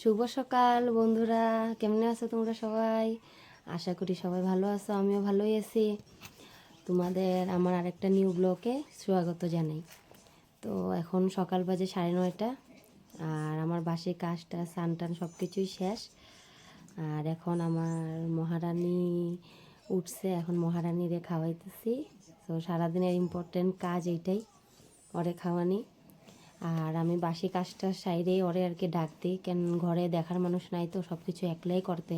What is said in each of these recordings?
শুভ সকাল বন্ধুরা, কেমনে আছো তোমরা সবাই? আশা করি সবাই ভালো আছো, আমিও ভালোই আছি। তোমাদের আমার আরেকটা নিউ ব্লকে স্বাগত জানাই। তো এখন সকাল বাজে সাড়ে নয়টা, আর আমার বাসে কাজটা স্নান টান সব কিছুই শেষ। আর এখন আমার মহারানী উঠছে, এখন মহারানীরে খাওয়াইতেছি। তো সারাদিনের ইম্পর্টেন্ট কাজ এইটাই পরে খাওয়ানি। আর আমি বাসি কাজটার সাইডে ওরে আর কি ডাক দিই, কেন ঘরে দেখার মানুষ নাই তো সব কিছু একলাই করতে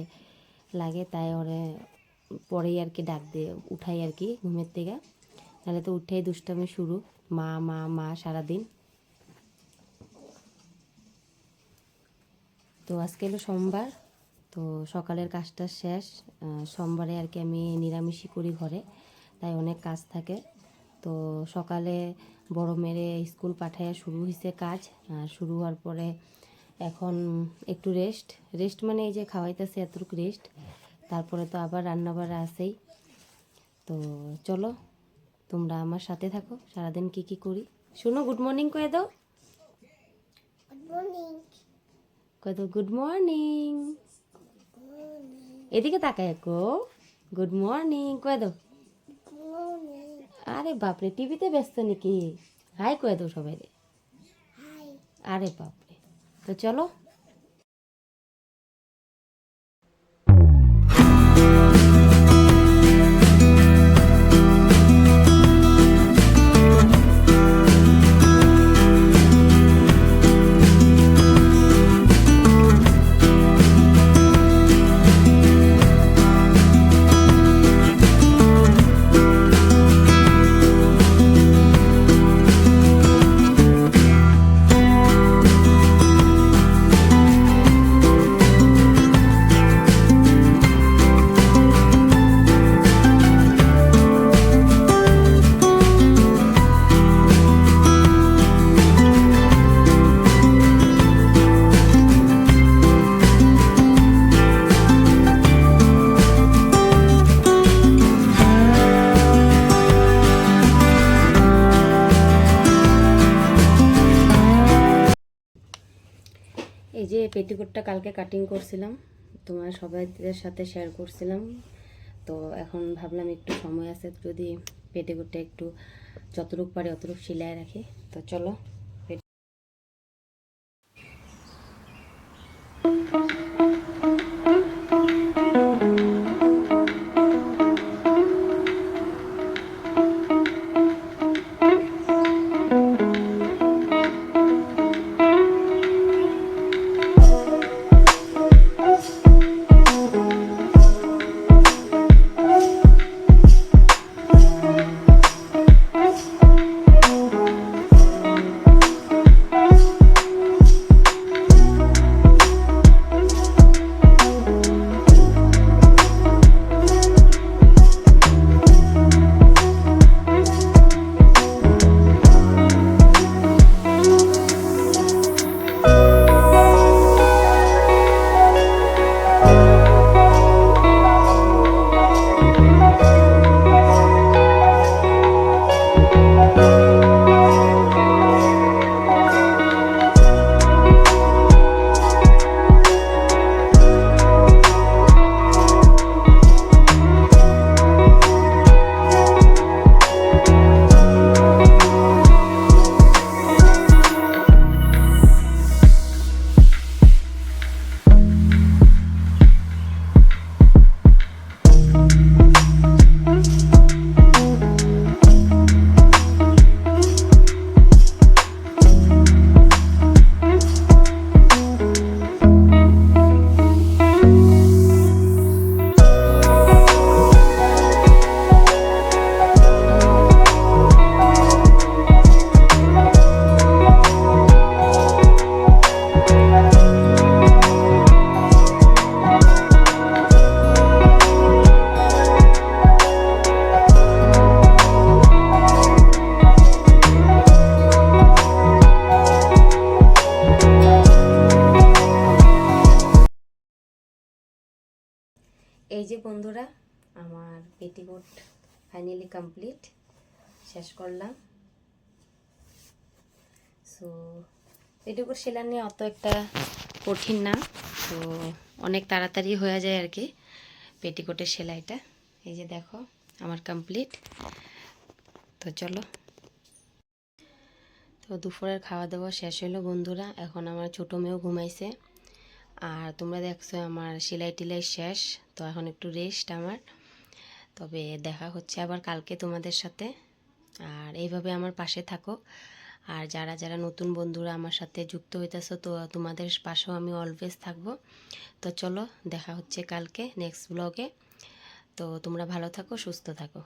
লাগে, তাই ওরে পরেই আর কি ডাক দিয়ে উঠাই আর কি ঘুমের থেকে। নাহলে তো উঠেই দুষ্টামি শুরু, মা মা মা সারাদিন। তো আজকে হলো সোমবার, তো সকালের কাজটা শেষ সোমবারে আর কি আমি নিরামিষই করি ঘরে, তাই অনেক কাজ থাকে। তো সকালে বড় মেরে স্কুল পাঠাইয়া শুরু হয়েছে কাজ আর শুরু হওয়ার পরে এখন একটু রেস্ট। রেস্ট মানে এই যে খাওয়াইতেছে এতটুকু রেস্ট তারপরে তো আবার রান্নাবাড়া আছেই। তো চলো তোমরা আমার সাথে থাকো সারাদিন কি কি করি? শোনো গুড মর্নিং কয়ে দাও। কয়ে দাও গুড মর্নিং। এদিকে তাকায় কো গুড মর্নিং কয়ে দাও। আরে বাপরে টিভিতে ব্যস্ত নাকি? হাই কয়ে দাও সবাই রে আরে বাপরে। তো চলো। যে পেটিকোটটা কালকে কাটিং করছিলাম, তোমার সবাইদের সাথে শেয়ার করছিলাম। তো এখন ভাবলাম একটু সময় আছে, যদি পেটিকোটটা একটু যতটুক পারে অতটুক সিলাই রাখি। তো চলো এই যে বন্ধুরা, আমার পেটিকোট ফাইনালি কমপ্লিট শেষ করলাম। সো পেটিকোট সেলাই নিয়ে অত একটা কঠিন না। তো অনেক তাড়াতাড়ি হয়ে যায় আর কি পেটিকোটের সেলাইটা। এই যে দেখো, আমার কমপ্লিট তো চলো। তো দুপুরের খাওয়া দাওয়া শেষ হলো বন্ধুরা, এখন আমার ছোটো মেয়েও ঘুমাইছে। আর তোমরা দেখছ আমার সেলাই টিলাই শেষ, তো এখন একটু রেস্ট আমার। তবে দেখা হচ্ছে আবার কালকে তোমাদের সাথে। আর এইভাবে আমার পাশে থাকো। আর যারা যারা নতুন বন্ধুরা আমার সাথে যুক্ত হইতেছো, তো তোমাদের পাশেও আমি অলওয়েজ থাকব। তো চলো, দেখা হচ্ছে কালকে নেক্সট ব্লগে তো তোমরা ভালো থাকো, সুস্থ থাকো।